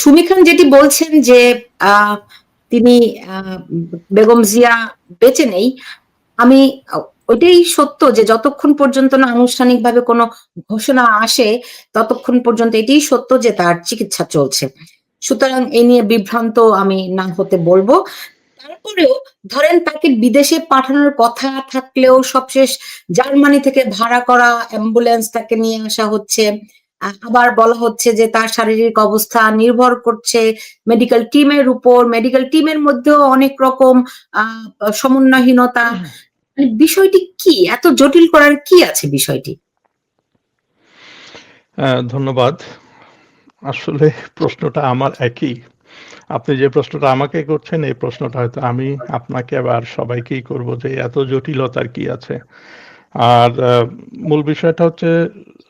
সুমি খান যেটি বলছেন যে তিনি বেগম জিয়া বেঁচে নেই, আমি, ওইটাই সত্য যে যতক্ষণ পর্যন্ত না আনুষ্ঠানিকভাবে কোনো ঘোষণা আসে, ততক্ষণ পর্যন্ত এটাই সত্য যে তার চিকিৎসা চলছে। সুতরাং এই নিয়ে বিভ্রান্ত আমি না হতে বলব। তারপরেও ধরেন তাকে বিদেশে পাঠানোর কথা থাকলেও সবশেষ জার্মানি থেকে ভাড়া করা অ্যাম্বুলেন্স তাকে নিয়ে আসা হচ্ছে। আবার বলা হচ্ছে যে তার শারীরিক অবস্থা নির্ভর করছে মেডিকেল টিমের উপর। মেডিকেল টিমের মধ্যেও অনেক রকম আহ সমন্বয়হীনতা। মানে বিষয়টি কি? এত জটিল করার কি আছে বিষয়টি? আহ, ধন্যবাদ। আসলে প্রশ্নটা আমার একই। আপনি যে প্রশ্নটা আমাকে করছেন এই প্রশ্নটা হয়তো আমি আপনাকে আবার সবাইকেই করব যে এত জটিলতার কি আছে? আর মূল বিষয়টা হচ্ছে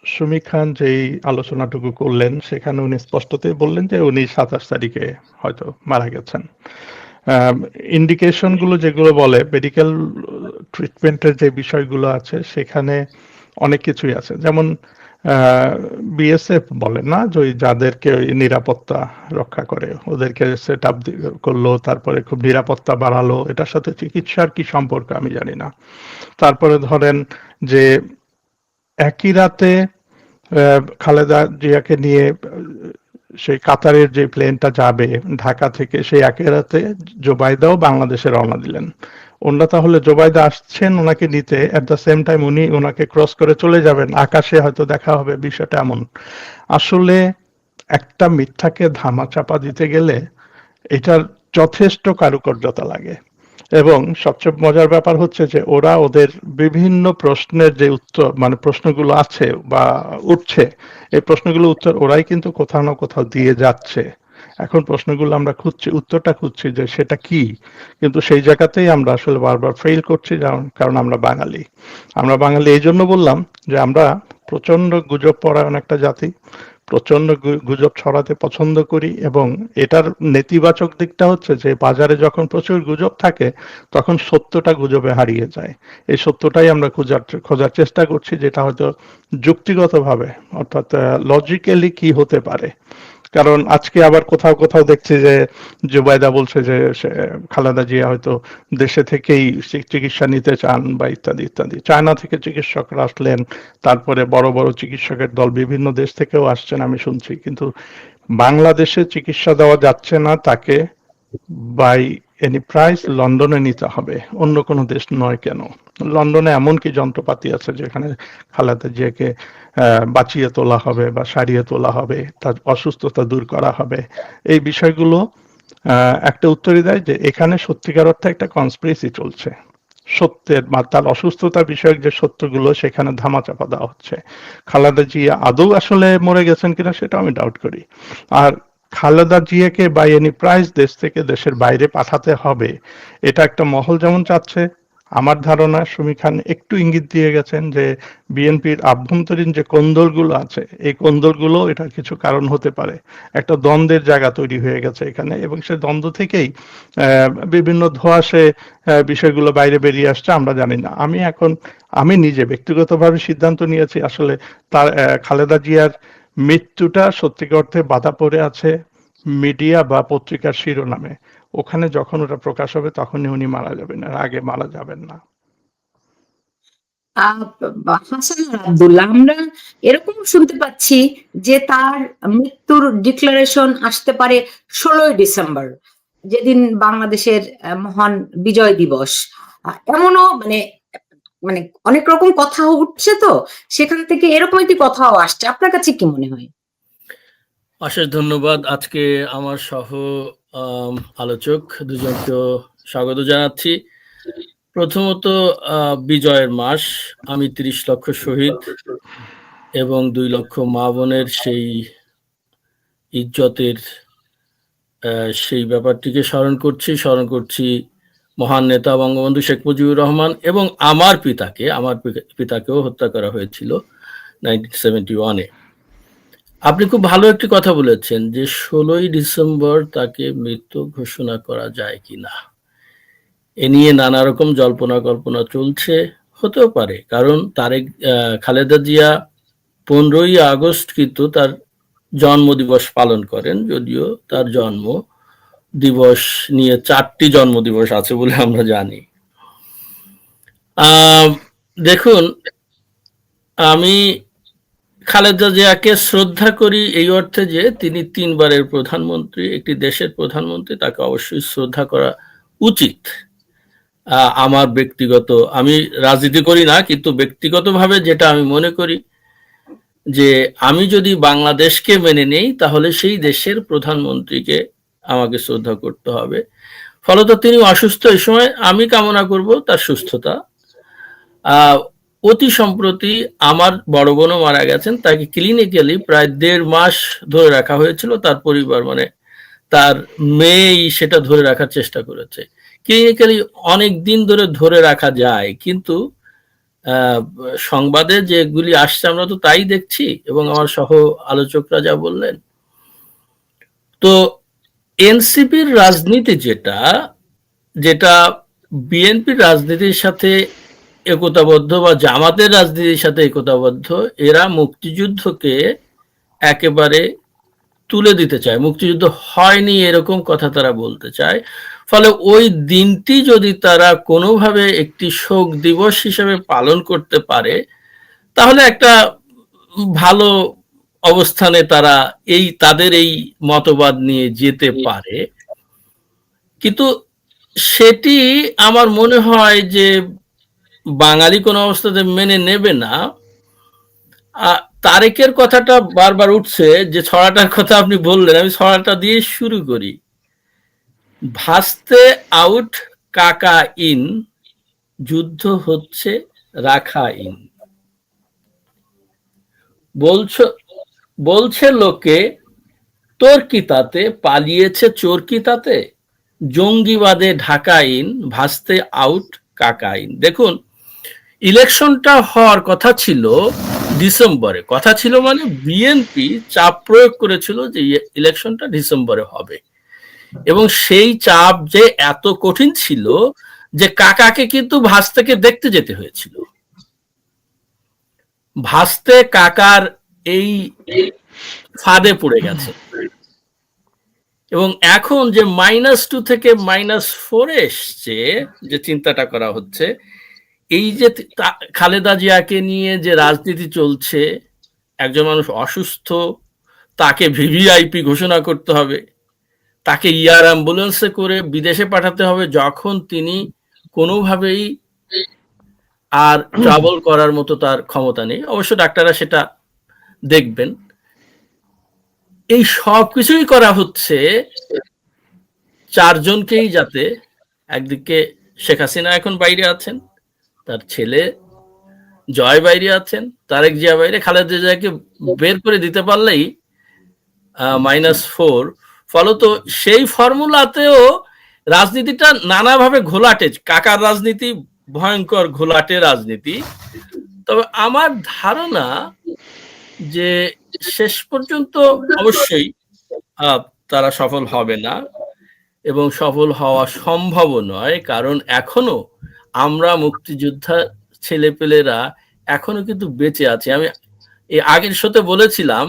সুমি খান যেই আলোচনাটুকু করলেন, সেখানে উনি স্পষ্টতই বললেন যে উনি সাতাশ তারিখে হয়তো মারা গেছেন। ইন্ডিকেশনগুলো যেগুলো বলে মেডিকেল ট্রিটমেন্টের যে বিষয়গুলো আছে, সেখানে অনেক কিছুই আছে। যেমন বিএসএফ বলে না, যে যাদেরকে নিরাপত্তা রক্ষা করে, ওদেরকে সেট আপ করল, তারপরে খুব নিরাপত্তা বাড়ালো, এটার সাথে চিকিৎসার কি সম্পর্ক আমি জানি না। তারপরে ধরেন যে একই রাতে খালেদা জিয়াকে নিয়ে, সেই কাতারের যে প্লেনটা যাবে, ঢাকা থেকে সেই একই রাতে জোবাইদাও বাংলাদেশে রওনা দিলেন। ওনারা তাহলে জোবাইদা আসছেন ওনাকে নিতে এট দ্য সেম টাইম উনি ওনাকে ক্রস করে চলে যাবেন, আকাশে হয়তো দেখা হবে বিষয়টা এমন। আসলে একটা মিথ্যাকে ধামা চাপা দিতে গেলে এটার যথেষ্ট কারুকার্যতা লাগে। এবং সবচেয়ে মজার ব্যাপার হচ্ছে যে ওরা ওদের বিভিন্ন প্রশ্নের যে উত্তর মানে প্রশ্নগুলো আছে বা উঠছে, এই প্রশ্নগুলো উত্তর ওরাই কিন্তু কোথাও না কোথাও দিয়ে যাচ্ছে। এখন প্রশ্নগুলো আমরা খুঁজছি, উত্তরটা খুঁজছি যে সেটা কি? কিন্তু সেই জায়গাতেই আমরা আসলে বারবার ফেল করছি কারণ আমরা বাঙালি। আমরা বাঙালি এই জন্য বললাম যে আমরা প্রচণ্ড গুজব পরায়ণ একটা জাতি প্রচণ্ড গুজব ছড়াতে পছন্দ করি এবং এটার নেতিবাচক দিকটা হচ্ছে যে বাজারে যখন প্রচুর গুজব থাকে, তখন সত্যটা গুজবে হারিয়ে যায়। এই সত্যটাই আমরা খোঁজার খোঁজার চেষ্টা করছি, যেটা হয়তো যুক্তিগতভাবে, অর্থাৎ লজিক্যালি কি হতে পারে। কারণ আজকে আবার কোথাও কোথাও দেখছি যে জুবাইদা বলছে যে খালেদা জিয়া হয়তো দেশে থেকেই চিকিৎসা নিতে চান বা ইত্যাদি ইত্যাদি। চায়না থেকে চিকিৎসকরা আসলেন, তারপরে বড় বড় চিকিৎসকের দল বিভিন্ন দেশ থেকেও আসছেন আমি শুনছি। কিন্তু বাংলাদেশে চিকিৎসা দেওয়া যাচ্ছে না তাকে বাই এনি প্রাইস লন্ডনে নিতে হবে। অন্য কোনো দেশ নয় কেন? লন্ডনে এমন কি যন্ত্রপাতি আছে যেখানে খালেদা জিয়াকে বাঁচিয়ে তোলা হবে বা সারিয়ে তোলা হবে, তার অসুস্থতা দূর করা হবে? এই বিষয়গুলো একটা উত্তরই দেয় যে এখানে সত্যিকার অর্থে একটা কনস্পিরেসি চলছে। সত্যের বা তার অসুস্থতা বিষয়ক যে সত্যগুলো, সেখানে ধামাচাপা দেওয়া হচ্ছে। খালেদা জিয়া আদৌ আসলে মরে গেছেন কিনা সেটা আমি ডাউট করি। আর খালেদা জিয়াকে বাই এনি প্রাইস দেশ থেকে দেশের বাইরে পাঠাতে হবে, এটা একটা মহল যেমন চাচ্ছে। আমার ধারণা সুমি খান একটু ইঙ্গিত দিয়ে গেছেন যে বিএনপির আভ্যন্তরীণ যে কোন্দলগুলো আছে, এই কোন্দলগুলো এটার কিছু কারণ হতে পারে। একটা দ্বন্দ্বের জায়গা তৈরি হয়ে গেছে এখানে এবং সে দ্বন্দ্ব থেকেই বিভিন্ন ধোঁয়াশে বিষয়গুলো বাইরে বেরিয়ে আসছে, আমরা জানি না। আমি এখন, আমি নিজে ব্যক্তিগতভাবে সিদ্ধান্ত নিয়েছি, আসলে তার খালেদা জিয়ার মৃত্যুটা সত্যিকার অর্থে বাধা পড়ে আছে মিডিয়া বা পত্রিকার শিরোনামে। ওখানে যখন ওটা প্রকাশ হবে, তখনই উনি মারা যাবেন, আর আগে মারা যাবেন না। আব্দুল্লাহ, আমরা এরকম শুনতে পাচ্ছি যে তার মৃত্যুর ডিক্লারেশন আসতে পারে ষোলোই ডিসেম্বর, যেদিন বাংলাদেশের মহান বিজয় দিবস। এমনও মানে মানে অনেক রকম কথা উঠছে তো, সেখান থেকে এরকম একটি কথাও আসছে। আপনার কাছে কি মনে হয়? অশেষ ধন্যবাদ আজকে আমার সহ আলোচক দুজনকেও স্বাগত জানাচ্ছি। প্রথমত বিজয়ের মাস, আমি তিরিশ লক্ষ শহীদ এবং দুই লক্ষ মা বোনের সেই ইজ্জতের সেই ব্যাপারটিকে স্মরণ করছি। স্মরণ করছি মহান নেতা বঙ্গবন্ধু শেখ মুজিবুর রহমান এবং আমার পিতাকে, আমার পিতাকেও হত্যা করা হয়েছিল নাইনটিন সেভেন্টি ওয়ানে আপনি খুব ভালো একটি কথা বলেছেন যে ষোলোই ডিসেম্বর তাকে মৃত্যু ঘোষণা করা যায় কিনা। এ নিয়ে নানা রকম জল্পনা কল্পনা চলছে, হতেও পারে। কারণ তারেক খালেদা জিয়া পনেরোই আগস্ট কিন্তু তার জন্মদিবস পালন করেন, যদিও তার জন্ম দিবস নিয়ে চারটি জন্মদিবস আছে বলে আমরা জানি। আহ, দেখুন আমি খালেদা জিয়াকে শ্রদ্ধা করি এই অর্থে যে তিনি তিনবারের প্রধানমন্ত্রী একটি দেশের প্রধানমন্ত্রী তাকে অবশ্যই শ্রদ্ধা করা উচিত। আমার ব্যক্তিগত আমি রাজনীতি করি না কিন্তু ব্যক্তিগতভাবে যেটা আমি মনে করি যে আমি যদি বাংলাদেশকে মেনে নেই তাহলে সেই দেশের প্রধানমন্ত্রীকে আমাকে শ্রদ্ধা করতে হবে। ফলত তিনি অসুস্থ এই সময়, আমি কামনা করব তার সুস্থতা। অতি সম্প্রতি আমার বড় বোনও মারা গেছেন, তাকে ক্লিনিক্যালি প্রায় দেড় মাস ধরে রাখা হয়েছিল, তার পরিবার মানে তার মেয়েই সেটা ধরে রাখার চেষ্টা করেছে। ক্লিনিক্যালি অনেক দিন ধরে ধরে রাখা যায়, কিন্তু সংবাদে যেগুলি আসছে আমরা তো তাই দেখছি, এবং আমার সহ আলোচকরা যা বললেন। তো এনসিপির রাজনীতি যেটা যেটা বিএনপির রাজনীতির সাথে একতাবদ্ধ বা জামাতের রাজনীতির সাথে একতাবদ্ধ, এরা মুক্তিযুদ্ধকে একেবারে তুলে দিতে চায়। মুক্তিযুদ্ধ হয়নি এরকম কথা তারা বলতে চায়। ফলে ওই দিনটি যদি তারা কোনোভাবে একটি শোক দিবস হিসেবে পালন করতে পারে, তাহলে একটা ভালো অবস্থানে তারা এই তাদের এই মতবাদ নিয়ে যেতে পারে। কিন্তু সেটি আমার মনে হয় যে বাঙালি কোনো অবস্থাতে মেনে নেবে না। তারেকের কথাটা বারবার উঠছে যে ছড়াটার কথা আপনি বললেন আমি ছড়াটা দিয়ে শুরু করি। ভাসতে আউট কাকা ইন যুদ্ধ হচ্ছে রাখা ইন। বলছো বলছে লোকে, তোর কি তাতে? পালিয়েছে চোর কি তাতে? জঙ্গিবাদে ঢাকা ইন ভাসতে আউট কাকাইন দেখুন, ইলেকশনটা হওয়ার কথা ছিল ডিসেম্বরে। কথা ছিল মানে বিএনপি চাপ প্রয়োগ করেছিল যে ইলেকশনটা ডিসেম্বরে হবে। এবং সেই চাপ যে এত কঠিন ছিল যে কাকাকে কিন্তু ভাস্তেকে দেখতে যেতে হয়েছিল। ভাসতে কাকার এই ফাঁদে পড়ে গেছে। এবং এখন যে মাইনাস টু থেকে মাইনাস ফোরে এসছে, যে চিন্তাটা করা হচ্ছে, এই যে খালেদা জিয়াকে নিয়ে যে রাজনীতি চলছে, একজন মানুষ অসুস্থ, তাকে ভিভিআইপি ঘোষণা করতে হবে, তাকে ইয়ার অ্যাম্বুলেন্সে করে বিদেশে পাঠাতে হবে, যখন তিনি কোনোভাবেই আর ট্রাভেল করার মতো তার ক্ষমতা নেই। অবশ্য ডাক্তাররা সেটা দেখবেন, এই সব কিছুই করা হচ্ছে চারজনকেই যাতে একদিকে শেখ হাসিনা এখন বাইরে আছেন, তার ছেলে জয় বাইরে আছেন, তারেক জিয়া বাইরে, খালেদা জিয়াকে বের করে দিতে পারলেই মাইনাস ফোর ফলত সেই ফর্মুলাতেও রাজনীতিটা নানাভাবে ঘোলাটে, কাকার রাজনীতি ভয়ঙ্কর ঘোলাটে রাজনীতি। তবে আমার ধারণা যে শেষ পর্যন্ত অবশ্যই তারা সফল হবে না এবং সফল হওয়া সম্ভব নয়। কারণ এখনও আমরা মুক্তিযোদ্ধা ছেলেপেলেরা এখনও কিন্তু বেঁচে আছে। আমি আগের শোতে বলেছিলাম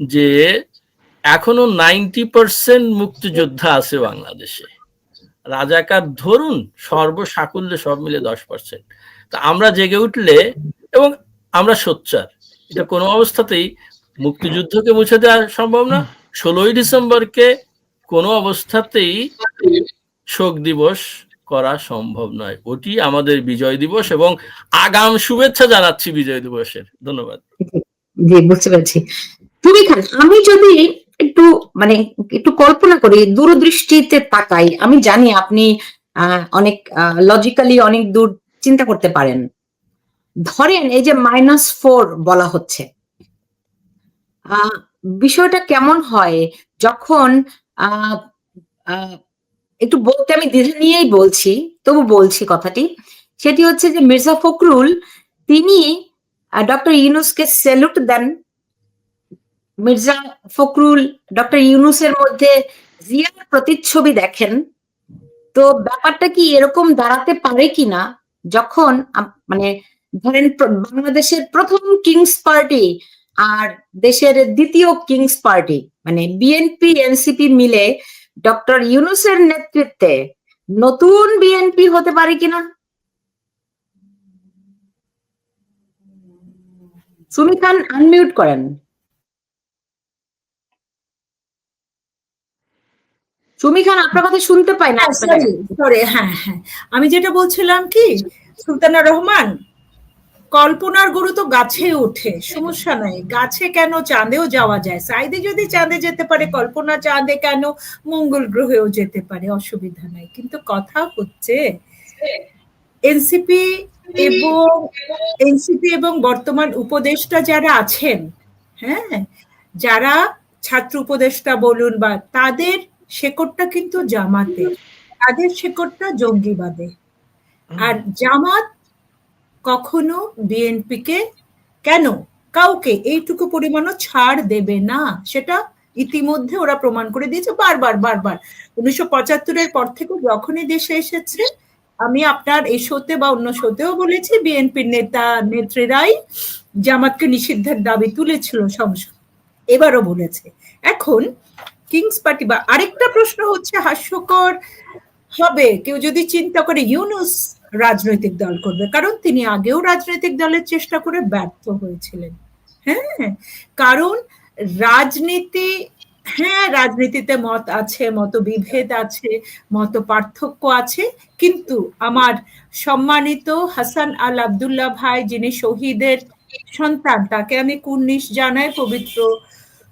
যে এখনও নাইনটি পার্সেন্ট মুক্তিযোদ্ধা আছে বাংলাদেশে। রাজাকার ধরুন সর্বসাকুল্যে সব মিলে দশ পার্সেন্ট। তা আমরা জেগে উঠলে এবং আমরা সোচ্চার। এটা কোনো অবস্থাতেই মুক্তিযুদ্ধকে মুছে দেওয়া সম্ভব না। ষোলোই ডিসেম্বরকে কোনো অবস্থাতেই শোক দিবস করা সম্ভব নয়। ওটি আমাদের বিজয় দিবস এবং আগাম শুভেচ্ছা জানাচ্ছি বিজয় দিবসের। ধন্যবাদ। জি, বুঝতে পারছি। তুমি খান, আমি যদি একটু মানে একটু কল্পনা করি, দূরদৃষ্টিতে তাকাই, আমি জানি আপনি অনেক লজিক্যালি অনেক দূর চিন্তা করতে পারেন। ধরেন এই যে মাইনাস ফোর বলা হচ্ছে বিষয়টা কেমন হয়? যখন একটু বলতে আমি দ্বিধা নিয়েই বলছি, তবু বলছি কথাটি। সেটি হচ্ছে যে মির্জা ফখরুল, তিনি ডক্টর ইউনুসকে স্যালুট দেন। মির্জা ফখরুল ডক্টর ইউনুসের মধ্যে জিয়ার প্রতিচ্ছবি দেখেন। তো ব্যাপারটা কি এরকম দাঁড়াতে পারে কিনা? যখন মানে ধরেন বাংলাদেশের প্রথম কিংস পার্টি আর দেশের দ্বিতীয় কিংস পার্টি মানে বিএনপি এনসিপি মিলে ডক্টর ইউনুসের নেতৃত্বে নতুন বিএনপি হতে পারে কিনা? সুমি খান আনমিউট করেন। সুমি খান, আপনার কথা শুনতে পাই না সরি হ্যাঁ হ্যাঁ। আমি যেটা বলছিলাম কি, সুলতানা রহমান কল্পনার গুরু তো গাছে ওঠে, সমস্যা নাই। গাছে কেন চাঁদেও যাওয়া যায়? সাইদে যদি চাঁদে যেতে পারে, কল্পনা চাঁদে কেন মঙ্গল গ্রহেও যেতে পারে? অসুবিধা নাই। কিন্তু কথা হচ্ছে, এনসিপি এবং এনসিপি এবং বর্তমান উপদেষ্টা যারা আছেন হ্যাঁ যারা ছাত্র উপদেষ্টা বলুন বা তাদের শেকড়টা কিন্তু জামাতে, তাদের শেকড়টা জঙ্গিবাদে। আর জামাত কখনো বিএনপিকে কেন? কাউকে এইটুকু পরিমাণও ছাড় দেবে না। সেটা ইতিমধ্যে ওরা প্রমাণ করে দিয়েছে। বারবার বারবার। উনিশশো পঁচাত্তরের পর থেকে যখনই দেশে এসেছে, আমি আপনার এই শোতে বা অন্য শোতেও বলেছি, বিএনপির নেতা, নেত্রীরাই জামাতকে নিষিদ্ধের দাবি তুলেছিল সংসদ এবারও বলেছে। এখন কিংস পার্টি বা আরেকটা প্রশ্ন হচ্ছে, হাস্যকর হবে। কেউ যদি চিন্তা করে, ইউনুস রাজনৈতিক দল করবে। কারণ তিনি আগেও রাজনৈতিক দলের চেষ্টা করে ব্যর্থ হয়েছিলেন। হ্যাঁ? কারণ রাজনীতি হ্যাঁ রাজনীতিতে মত আছে মত বিভেদ আছে মত পার্থক্য আছে, কিন্তু আমার সম্মানিত হাসান আল আবদুল্লাহ ভাই, যিনি শহীদের সন্তান, তাকে আমি কুর্নিশ জানাই, পবিত্র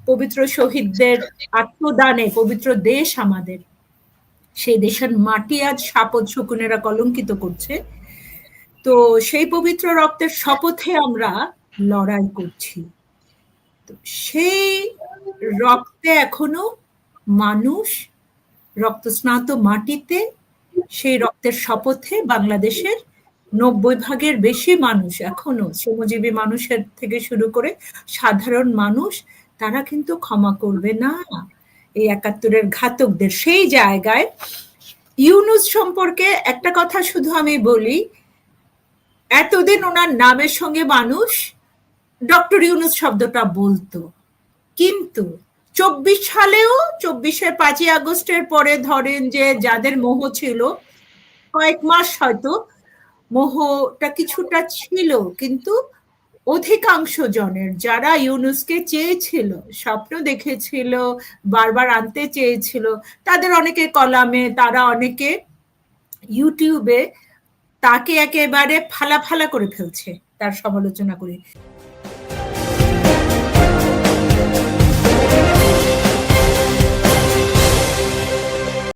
পবিত্র শহীদদের আত্মদানে, পবিত্র দেশ আমাদের। সেই দেশের মাটি আজ সাপদ শকুনেরা কলঙ্কিত করছে। তো সেই পবিত্র রক্তের শপথে আমরা লড়াই করছি। সেই রক্তে এখনও মানুষ রক্তস্নাত মাটিতে, সেই রক্তের শপথে বাংলাদেশের নব্বই ভাগের বেশি মানুষ এখনও শ্রমজীবী মানুষের থেকে শুরু করে সাধারণ মানুষ, তারা কিন্তু ক্ষমা করবে না। এই একাত্তরের ঘাতকদের। সেই জায়গায় ইউনুস সম্পর্কে একটা কথা শুধু আমি বলি, এতদিন ওনার নামের সঙ্গে মানুষ ডক্টর ইউনুস শব্দটা বলতো। কিন্তু চব্বিশ সালেও, চব্বিশের পাঁচই আগস্টের পরে ধরেন যে যাদের মোহ ছিল, কয়েক মাস হয়তো মোহটা কিছুটা ছিল, কিন্তু অধিকাংশ জনের যারা ইউনুসকে চেয়েছিল, স্বপ্ন দেখেছিল, বারবার আনতে চেয়েছিল, তাদের অনেকে কলামে, তারা অনেকে ইউটিউবে তাকে একেবারে ফালা ফালা করে ফেলছে, তার সমালোচনা করে।